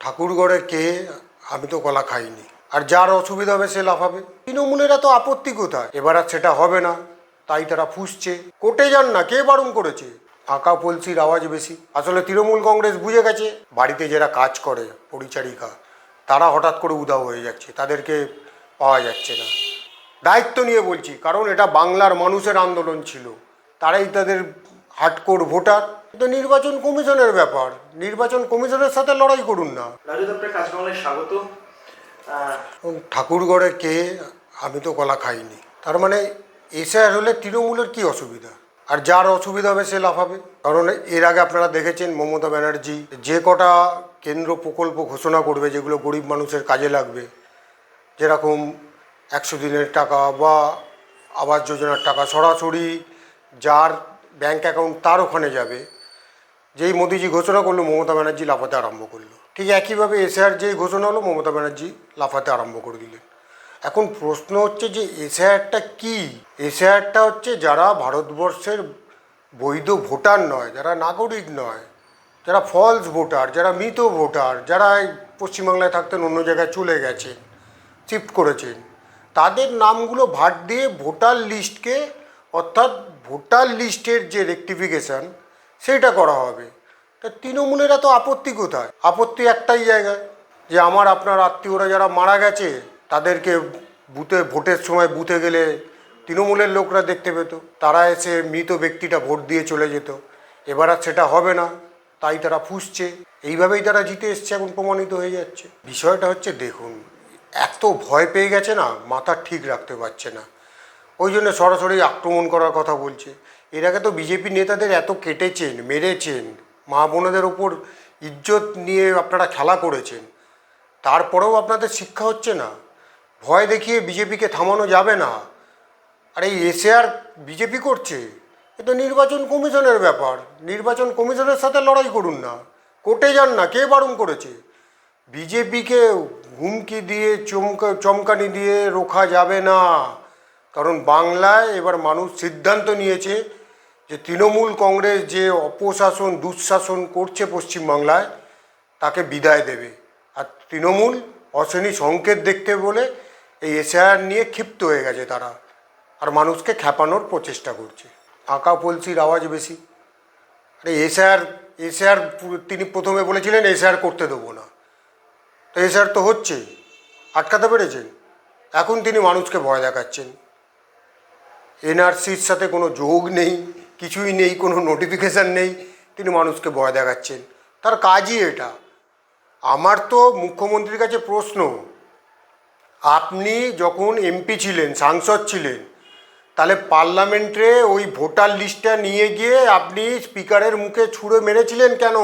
ঠাকুরগড়ে কে? আমি তো কলা খাইনি। আর যার অসুবিধা হবে সে লাফাবে। তৃণমূলেরা তো আপত্তি কোথায়? এবার আর সেটা হবে না। তাই তারা ফুসছে। কোর্টে যান না। কে বারণ করেছে? ফাঁকা পলসির আওয়াজ বেশি। আসলে তৃণমূল কংগ্রেস বুঝে গেছে, বাড়িতে যারা কাজ করে, পরিচারিকা, তারা হঠাৎ করে উধাও হয়ে যাচ্ছে। তাদেরকে পাওয়া যাচ্ছে না। দায়িত্ব নিয়ে বলছি, কারণ এটা বাংলার মানুষের আন্দোলন ছিল। তারাই তাদের হাটকোর ভোটার। তো নির্বাচন কমিশনের ব্যাপার। নির্বাচন কমিশনের সাথে লড়াই করুন না। স্বাগত। ঠাকুরগড়ে কে? আমি তো কলা খাইনি। তার মানে এসআর হলে তৃণমূলের কি অসুবিধা? আর যার অসুবিধা হবে সে লাফাবে? কারণ এর আগে আপনারা দেখেছেন মমতা ব্যানার্জি যে কটা কেন্দ্র প্রকল্প ঘোষণা করবে যেগুলো গরিব মানুষের কাজে লাগবে। যেরকম একশো দিনের টাকা বা আবাস যোজনার টাকা সরাসরি যার ব্যাংক অ্যাকাউন্ট তার ওখানে যাবে। যেই মোদিজি ঘোষণা করল, মমতা ব্যানার্জি লাফাতে আরম্ভ করল। ঠিক একইভাবে এসআর যেই ঘোষণা হলো, মমতা ব্যানার্জি লাফাতে আরম্ভ করে দিলেন। এখন প্রশ্ন হচ্ছে যে এসআরটা কি? এসআরটা হচ্ছে যারা ভারতবর্ষের বৈধ ভোটার নয়, যারা নাগরিক নয়, যারা ফলস ভোটার, যারা মৃত ভোটার, যারা পশ্চিমবাংলায় থাকতেন, অন্য জায়গায় চলে গেছেন শিফট করেছেন, তাদের নামগুলো ভাট দিয়ে ভোটার লিস্টকে অর্থাৎ ভোটার লিস্টের যে রেকটিফিকেশান, সেটা করা হবে। তা তৃণমূলেরা তো আপত্তি কোথায়? আপত্তি একটাই জায়গায়, যে আমার আপনার আত্মীয়রা যারা মারা গেছে, তাদেরকে বুথে, ভোটের সময় বুথে গেলে তৃণমূলের লোকরা দেখতে পেত। তারা এসে মৃত ব্যক্তিটা ভোট দিয়ে চলে যেত। এবার আর সেটা হবে না, তাই তারা ফুসছে। এইভাবেই তারা জিতে এসছে, এখন প্রমাণিত হয়ে যাচ্ছে। বিষয়টা হচ্ছে, দেখুন, এত ভয় পেয়ে গেছে না, মাথা ঠিক রাখতে পারছে না। ওই জন্য সরাসরি আক্রমণ করার কথা বলছে। এর আগে তো বিজেপি নেতাদের এত কেটেছেন, মেরেছেন, মা বোনেদের ওপর ইজ্জত নিয়ে আপনারা খেলা করেছেন। তারপরেও আপনাদের শিক্ষা হচ্ছে না। ভয় দেখিয়ে বিজেপিকে থামানো যাবে না। আর এই এসে আর বিজেপি করছে, এ তো নির্বাচন কমিশনের ব্যাপার। নির্বাচন কমিশনের সাথে লড়াই করুন না। কোর্টে যান না, কে বারণ করেছে? বিজেপিকে হুমকি দিয়ে, চমকা চমকানি দিয়ে রোখা যাবে না। কারণ বাংলায় এবার মানুষ সিদ্ধান্ত নিয়েছে যে তৃণমূল কংগ্রেস যে অপশাসন, দুঃশাসন করছে পশ্চিমবাংলায়, তাকে বিদায় দেবে। আর তৃণমূল অশ্রেণী সংকেত দেখতে বলে এই এসআইআর নিয়ে ক্ষিপ্ত হয়ে গেছে তারা। আর মানুষকে খ্যাপানোর প্রচেষ্টা করছে। আঁকা পলসির আওয়াজ বেশি। আরে এসআর এসআর তিনি প্রথমে বলেছিলেন এসআর করতে দেবো না। তো এসআর তো হচ্ছে আটকাতে পেরেছেন? এখন তিনি মানুষকে ভয় দেখাচ্ছেন। এনআরসির সাথে কোনো যোগ নেই, কিছুই নেই, কোনো নোটিফিকেশান নেই, তিনি মানুষকে ভয় দেখাচ্ছেন। তার কাজই এটা। আমার তো মুখ্যমন্ত্রীর কাছে প্রশ্ন, আপনি যখন এমপি ছিলেন, সাংসদ ছিলেন, তাহলে পার্লামেন্টে ওই ভোটার লিস্টটা নিয়ে গিয়ে আপনি স্পিকারের মুখে ছুঁড়ে মেরেছিলেন কেন?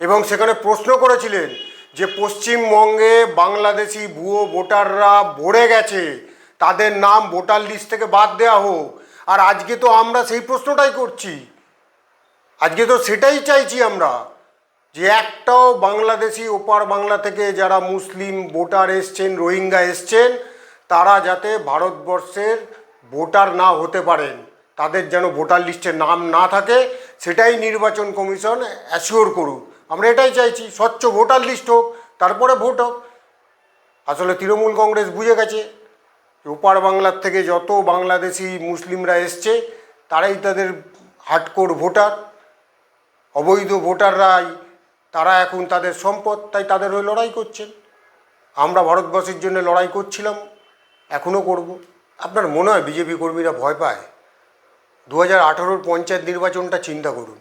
এবং সেখানে প্রশ্ন করেছিলেন যে পশ্চিমবঙ্গে বাংলাদেশি ভুয়ো ভোটাররা ভরে গেছে। তাদের নাম ভোটার লিস্ট থেকে বাদ দেওয়া হোক। আর আজকে তো আমরা সেই প্রশ্নটাই করছি। আজকে তো সেটাই চাইছি আমরা যে একটাও বাংলাদেশি ওপার বাংলা থেকে যারা মুসলিম ভোটার এসছেন, রোহিঙ্গা এসছেন, তারা যাতে ভারতবর্ষের ভোটার না হতে পারেন, তাদের যেন ভোটার লিস্টে নাম না থাকে, সেটাই নির্বাচন কমিশন অ্যাসিওর করুক। আমরা এটাই চাইছি, স্বচ্ছ ভোটার লিস্ট হোক, তারপরে ভোট হোক। আসলে তৃণমূল কংগ্রেস বুঝে গেছে। ওপার বাংলার থেকে যত বাংলাদেশি মুসলিমরা এসছে, তারাই তাদের হাটকোর ভোটার অবৈধ ভোটাররাই তারা এখন তাদের সম্পদ, তাই তাদের হয়ে লড়াই করছেন। আমরা ভারতবর্ষের জন্য লড়াই করছিলাম, এখনও করব। আপনার মনে হয় বিজেপি কর্মীরা ভয় পায়? দু হাজার আঠারোর পঞ্চায়েত নির্বাচনটা চিন্তা করুন।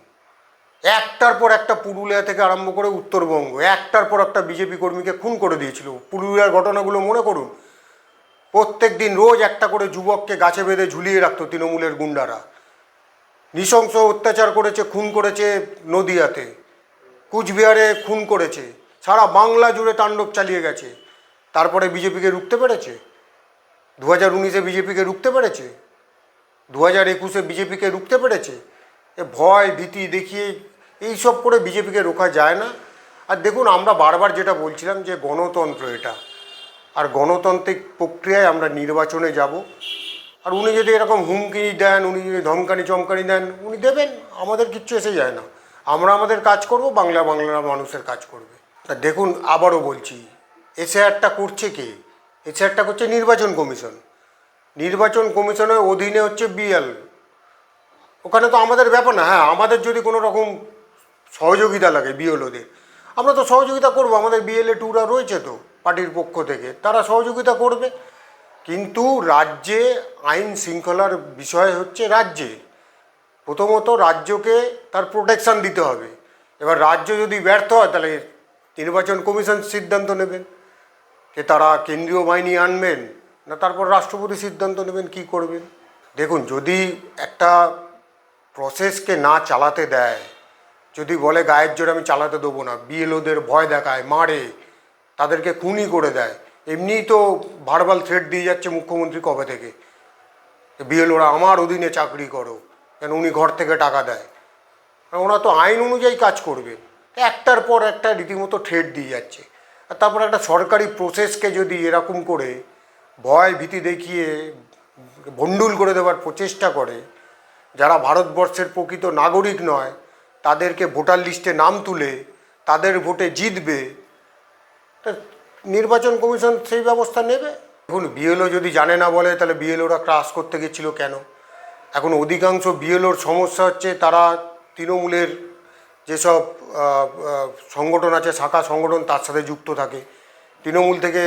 একটার পর একটা পুরুলিয়া থেকে আরম্ভ করে উত্তরবঙ্গ, একটার পর একটা বিজেপি কর্মীকে খুন করে দিয়েছিল। পুরুলিয়ার ঘটনাগুলো মনে করুন। প্রত্যেক দিন রোজ একটা করে যুবককে গাছে বেঁধে ঝুলিয়ে রাখতো তৃণমূলের গুন্ডারা। নৃশংস অত্যাচার করেছে, খুন করেছে নদিয়াতে। কুচবিহারে খুন করেছে। সারা বাংলা জুড়ে তাণ্ডব চালিয়ে গেছে। তারপরে বিজেপিকে রুখতে পেরেছে? দু হাজার উনিশে বিজেপিকে রুখতে পেরেছে? দু হাজার একুশে বিজেপিকে রুখতে পেরেছে? এ ভয়, ভীতি দেখিয়ে এইসব করে বিজেপিকে রোখা যায় না। আর দেখুন, আমরা বারবার যেটা বলছিলাম যে গণতন্ত্র এটা। আর গণতান্ত্রিক প্রক্রিয়ায় আমরা নির্বাচনে যাব। আর উনি যদি এরকম হুমকি দেন, উনি যদি ধমকানি চমকানি দেন, উনি দেবেন, আমাদের কিচ্ছু এসে যায় না। আমরা আমাদের কাজ করব, বাংলা বাংলার মানুষের কাজ করবে। তা দেখুন, আবারও বলছি এসআরটা করছে কে? এসআরটা করছে নির্বাচন কমিশন। নির্বাচন কমিশনের অধীনে হচ্ছে বিএল। ওখানে তো আমাদের ব্যাপার না হ্যাঁ আমাদের যদি কোনো রকম সহযোগিতা লাগে বিএলওদের, আমরা তো সহযোগিতা করব, আমাদের বিএলএ টুরা রয়েছে তো। পার্টির পক্ষ থেকে। তারা সহযোগিতা করবে। কিন্তু রাজ্যে আইন শৃঙ্খলার বিষয় হচ্ছে রাজ্যে। প্রথমত রাজ্যকে তার প্রোটেকশান দিতে হবে। এবার রাজ্য যদি ব্যর্থ হয়, তাহলে নির্বাচন কমিশন সিদ্ধান্ত নেবেন যে তারা কেন্দ্রীয় বাহিনী আনবেন না, তারপর রাষ্ট্রপতি সিদ্ধান্ত নেবেন কি করবেন। দেখুন, যদি একটা প্রসেসকে না চালাতে দেয়, যদি বলে গায়ের জোরে আমি চালাতে দেবো না, বিএলওদের ভয় দেখায়, মারে তাদেরকে খুনই করে দেয়। এমনিই তো ভারবাল থ্রেট দিয়ে যাচ্ছে মুখ্যমন্ত্রী কবে থেকে? বিএলওরা আমার অধীনে চাকরি করো, কেন উনি ঘর থেকে টাকা দেয়? ওরা তো আইন অনুযায়ী কাজ করবে। একটার পর একটা রীতিমতো থ্রেট দিয়ে যাচ্ছে। আর তারপর একটা সরকারি প্রসেসকে যদি এরকম করে, ভয় ভীতি দেখিয়ে ভণ্ডুল করে দেওয়ার প্রচেষ্টা করে, যারা ভারতবর্ষের প্রকৃত নাগরিক নয়, তাদেরকে ভোটার লিস্টে নাম তুলে, তাদের ভোটে জিতবে নির্বাচন কমিশন সেই ব্যবস্থা নেবে? এখন বিএলও যদি জানে না বলে, তাহলে বিএলওরা ক্রাস করতে গেছিল কেন? এখন অধিকাংশ বিএলওর সমস্যা হচ্ছে তারা তৃণমূলের যেসব সংগঠন আছে, শাখা সংগঠন, তার সাথে যুক্ত থাকে। তৃণমূল থেকে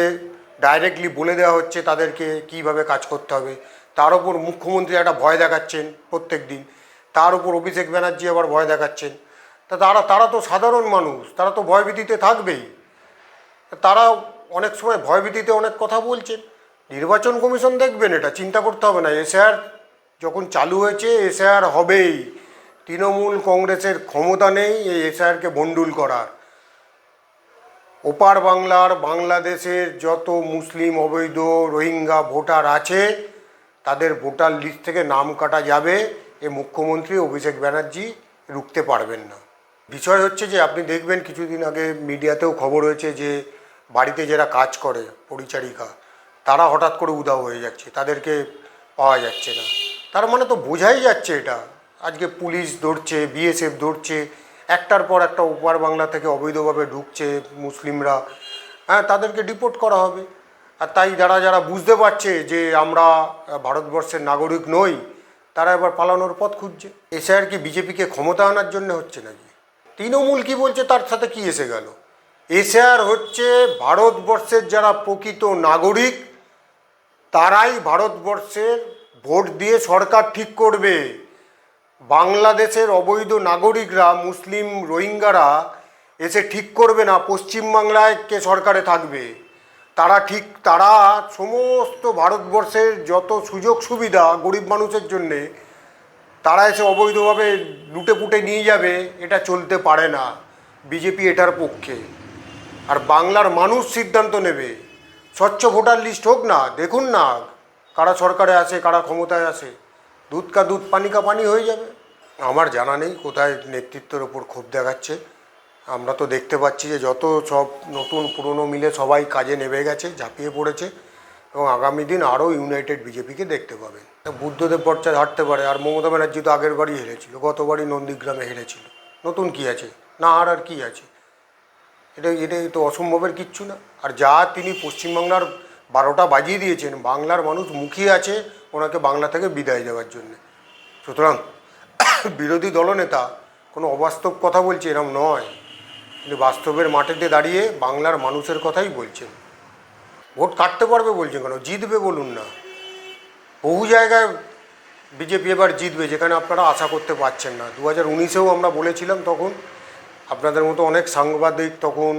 ডাইরেক্টলি বলে দেওয়া হচ্ছে তাদেরকে কীভাবে কাজ করতে হবে। তার উপর মুখ্যমন্ত্রী একটা ভয় দেখাচ্ছেন প্রত্যেক দিন তার উপর অভিষেক ব্যানার্জি আবার ভয় দেখাচ্ছেন। তা তারা তারা তো সাধারণ মানুষ, তারা তো ভয়ভীতিতে থাকবেই। তারা অনেক সময় ভয়ভীতিতে অনেক কথা বলছেন নির্বাচন কমিশন দেখবেন এটা, চিন্তা করতে হবে না। এসআর যখন চালু হয়েছে এসআর হবেই। তৃণমূল কংগ্রেসের ক্ষমতা নেই এই এসআরকে বন্ডুল করার। ওপার বাংলার, বাংলাদেশের যত মুসলিম, অবৈধ, রোহিঙ্গা ভোটার আছে, তাদের ভোটার লিস্ট থেকে নাম কাটা যাবে। এ মুখ্যমন্ত্রী অভিষেক ব্যানার্জি রুখতে পারবেন না। বিষয় হচ্ছে যে, আপনি দেখবেন কিছুদিন আগে মিডিয়াতেও খবর হয়েছে যে বাড়িতে যারা কাজ করে, পরিচারিকা, তারা হঠাৎ করে উধাও হয়ে যাচ্ছে, তাদেরকে পাওয়া যাচ্ছে না। তার মানে তো বোঝাই যাচ্ছে এটা। আজকে পুলিশ ধরছে, বিএসএফ ধরছে, একটার পর একটা ওপার বাংলা থেকে অবৈধভাবে ঢুকছে মুসলিমরা হ্যাঁ তাদেরকে ডিপোর্ট করা হবে। আর তাই যারা যারা বুঝতে পারছে যে আমরা ভারতবর্ষের নাগরিক নই, তারা এবার পালানোর পথ খুঁজছে। এসে আর কি বিজেপিকে ক্ষমতা আনার জন্য হচ্ছে নাকি? তৃণমূল কি বলছে তার সাথে কি এসে গেল? এসআর হচ্ছে ভারতবর্ষের যারা প্রকৃত নাগরিক, তারাই ভারতবর্ষের ভোট দিয়ে সরকার ঠিক করবে। বাংলাদেশের অবৈধ নাগরিকরা, মুসলিম রোহিঙ্গারা এসে ঠিক করবে না, পশ্চিমবাংলায় কে সরকারে থাকবে। তারা ঠিক, তারা সমস্ত ভারতবর্ষের যত সুযোগ সুবিধা গরিব মানুষের জন্যে, তারা এসে অবৈধভাবে লুটে পুটে নিয়ে যাবে, এটা চলতে পারে না। বিজেপি এটার পক্ষে। আর বাংলার মানুষ সিদ্ধান্ত নেবে। স্বচ্ছ ভোটার লিস্ট হোক না, দেখুন না কারা সরকারে আসে কারা ক্ষমতায় আসে দুধ কা দুধ, পানি কা পানি হয়ে যাবে। আমার জানা নেই কোথায় নেতৃত্বের ওপর ক্ষোভ দেখাচ্ছে। আমরা তো দেখতে পাচ্ছি যে যত সব নতুন পুরনো মিলে সবাই কাজে নেমে গেছে, ঝাঁপিয়ে পড়েছে। এবং আগামী দিন আরও ইউনাইটেড বিজেপিকে দেখতে পাবেন বুদ্ধদেব ভট্টাচার্য হারতে পারে, আর মমতা ব্যানার্জি তো আগের বারই হেরেছিল, গতবারই নন্দীগ্রামে হেরেছিল। নতুন কি আছে? না আর আর কি আছে? এটা এটাই তো অসম্ভবের কিচ্ছু না। আর যা তিনি পশ্চিমবাংলার বারোটা বাজিয়ে দিয়েছেন, বাংলার মানুষ মুখিয়ে আছে ওনাকে বাংলা থেকে বিদায় দেওয়ার জন্য। সুতরাং বিরোধী দলনেতা কোনো অবাস্তব কথা বলছে এরম নয়। তিনি বাস্তবের মাটিতে দাঁড়িয়ে বাংলার মানুষের কথাই বলছেন। ভোট কাটতে পারবে বলছেন কেন? জিতবে বলুন না। বহু জায়গায় বিজেপি এবার জিতবে যেখানে আপনারা আশা করতে পারছেন না। দু হাজার উনিশেও আমরা বলেছিলাম তখন আপনাদের মতো অনেক সাংবাদিক তখন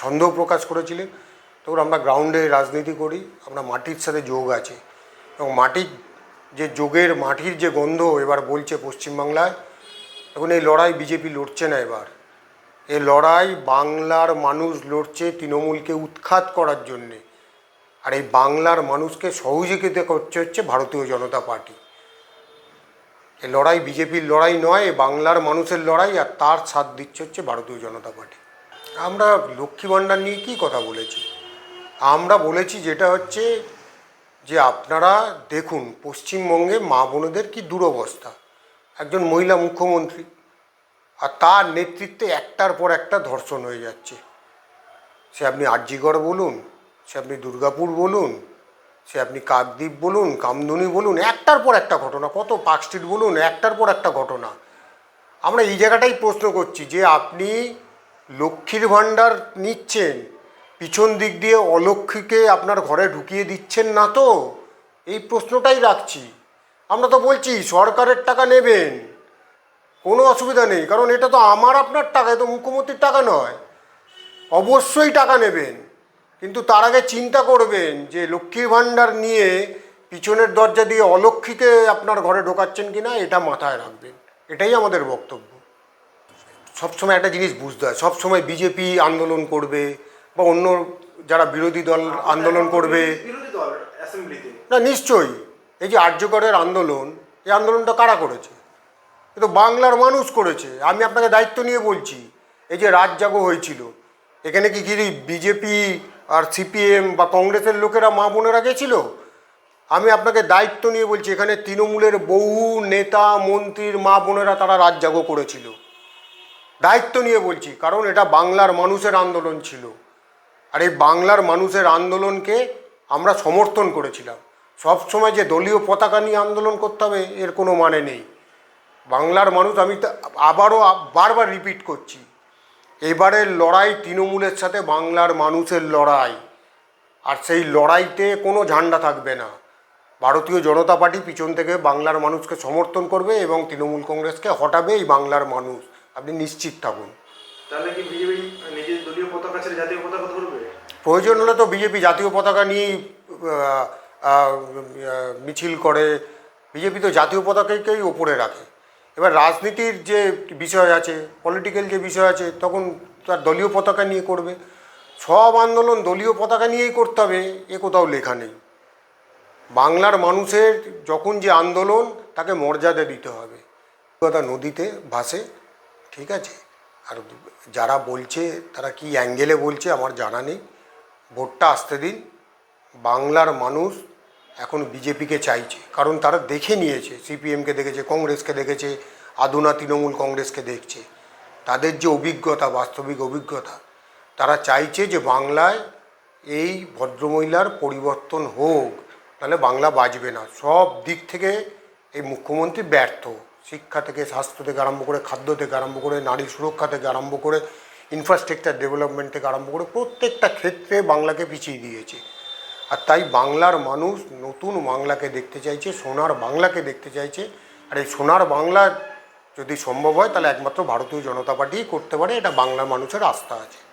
সন্দেহ প্রকাশ করেছিলেন। তখন আমরা গ্রাউন্ডে রাজনীতি করি, আমরা মাটির সাথে যোগ আছে। এবং মাটির যে যোগের মাটির যে গন্ধ এবার বলছে পশ্চিমবাংলায় এখন এই লড়াই বিজেপি লড়ছে না এবার। এই লড়াই বাংলার মানুষ লড়ছে তৃণমূলকে উৎখাত করার জন্যে। আর এই বাংলার মানুষকে সহযোগিতা করছে হচ্ছে ভারতীয় জনতা পার্টি। এই লড়াই বিজেপির লড়াই নয়, এ বাংলার মানুষের লড়াই, আর তার সাথ দিচ্ছে হচ্ছে ভারতীয় জনতা পার্টি। আমরা লক্ষ্মী ভাণ্ডার নিয়ে কী কথা বলেছি? আমরা বলেছি যেটা হচ্ছে যে আপনারা দেখুন, পশ্চিমবঙ্গে মা বোনেদের কি দুরবস্থা। একজন মহিলা মুখ্যমন্ত্রী, আর তার নেতৃত্বে একটার পর একটা ধর্ষণ হয়ে যাচ্ছে। সে আপনি আরজিগড় বলুন, সে আপনি দুর্গাপুর বলুন সে আপনি কাকদ্বীপ বলুন, কামদুনি বলুন, একটার পর একটা ঘটনা, কত পার্ক স্ট্রিট বলুন, একটার পর একটা ঘটনা। আমরা এই জায়গাটাই প্রশ্ন করছি যে আপনি লক্ষ্মীর ভাণ্ডার নিচ্ছেন, পিছন দিক দিয়ে অলক্ষ্মীকে আপনার ঘরে ঢুকিয়ে দিচ্ছেন না তো? এই প্রশ্নটাই রাখছি। আমরা তো বলছি, সরকারের টাকা নেবেন। কোনো অসুবিধা নেই, কারণ এটা তো আমার, আপনার টাকা এ তো মুখ্যমন্ত্রীর টাকা নয়। অবশ্যই টাকা নেবেন। কিন্তু তার আগে চিন্তা করবেন যে লক্ষ্মীর ভাণ্ডার নিয়ে পিছনের দরজা দিয়ে অলক্ষ্মীকে আপনার ঘরে ঢোকাচ্ছেন কি না এটা মাথায় রাখবেন। এটাই আমাদের বক্তব্য। সবসময় একটা জিনিস বুঝতে হয়। সবসময় বিজেপি আন্দোলন করবে বা অন্য যারা বিরোধী দল আন্দোলন করবে। না নিশ্চয়ই। এই যে আর্যকরের আন্দোলন এই আন্দোলনটা কারা করেছে? এ তো বাংলার মানুষ করেছে। আমি আপনাকে দায়িত্ব নিয়ে বলছি এই যে রাত জাগো হয়েছিল এখানে কি কি বিজেপি আর সিপিএম বা কংগ্রেসের লোকেরা মা বোনেরা গেছিল? আমি আপনাকে দায়িত্ব নিয়ে বলছি, এখানে তৃণমূলের বহু নেতা, মন্ত্রীর মা বোনেরা তারা রাত জাগো করেছিল। দায়িত্ব নিয়ে বলছি, কারণ এটা বাংলার মানুষের আন্দোলন ছিল। আর এই বাংলার মানুষের আন্দোলনকে আমরা সমর্থন করেছিলাম। সব সময় যে দলীয় পতাকা নিয়ে আন্দোলন করতে হবে, এর কোনো মানে নেই। বাংলার মানুষ, আমি আবারও বারবার রিপিট করছি এবারের লড়াই তৃণমূলের সাথে বাংলার মানুষের লড়াই। আর সেই লড়াইতে কোনো ঝান্ডা থাকবে না। ভারতীয় জনতা পার্টি পিছন থেকে বাংলার মানুষকে সমর্থন করবে এবং তৃণমূল কংগ্রেসকে হটাবে এই বাংলার মানুষ। আপনি নিশ্চিত থাকুন। তাহলে কি বিজেপি নিজের দলীয় পতাকা ছেড়ে জাতীয় পতাকা ধরবে? প্রয়োজন হলে তো বিজেপি জাতীয় পতাকা নিয়েই মিছিল করে। বিজেপি তো জাতীয় পতাকাকেই ওপরে রাখে। এবার রাজনীতির যে বিষয় আছে পলিটিক্যাল যে বিষয় আছে, তখন তার দলীয় পতাকা নিয়ে করবে। সব আন্দোলন দলীয় পতাকা নিয়েই করতে হবে, এ কোথাও লেখা নেই। বাংলার মানুষের যখন যে আন্দোলন, তাকে মর্যাদা দিতে হবে। কথা নদীতে ভাসে, ঠিক আছে? আর যারা বলছে, তারা কি অ্যাঙ্গেলে বলছে আমার জানা নেই। ভোটটা আসতে দিন। বাংলার মানুষ এখন বিজেপিকে চাইছে। কারণ তারা দেখে নিয়েছে, সিপিএমকে দেখেছে, কংগ্রেসকে দেখেছে, আদুনা তৃণমূল কংগ্রেসকে দেখছে। তাদের যে অভিজ্ঞতা, বাস্তবিক অভিজ্ঞতা, তারা চাইছে যে বাংলায় এই ভদ্রমহিলার পরিবর্তন হোক, তাহলে বাংলা বাঁচবে না। সব দিক থেকে এই মুখ্যমন্ত্রী ব্যর্থ। শিক্ষা থেকে স্বাস্থ্য থেকে আরম্ভ করে, খাদ্য থেকে আরম্ভ করে, নারী সুরক্ষা থেকে আরম্ভ করে ইনফ্রাস্ট্রাকচার ডেভেলপমেন্ট থেকে আরম্ভ করে প্রত্যেকটা ক্ষেত্রে বাংলাকে পিছিয়ে দিয়েছে। আর তাই বাংলার মানুষ নতুন বাংলাকে দেখতে চাইছে, সোনার বাংলাকে দেখতে চাইছে। আর এই সোনার বাংলা যদি সম্ভব হয়, তাহলে একমাত্র ভারতীয় জনতা পার্টিই করতে পারে, এটা বাংলার মানুষের আস্থা আছে।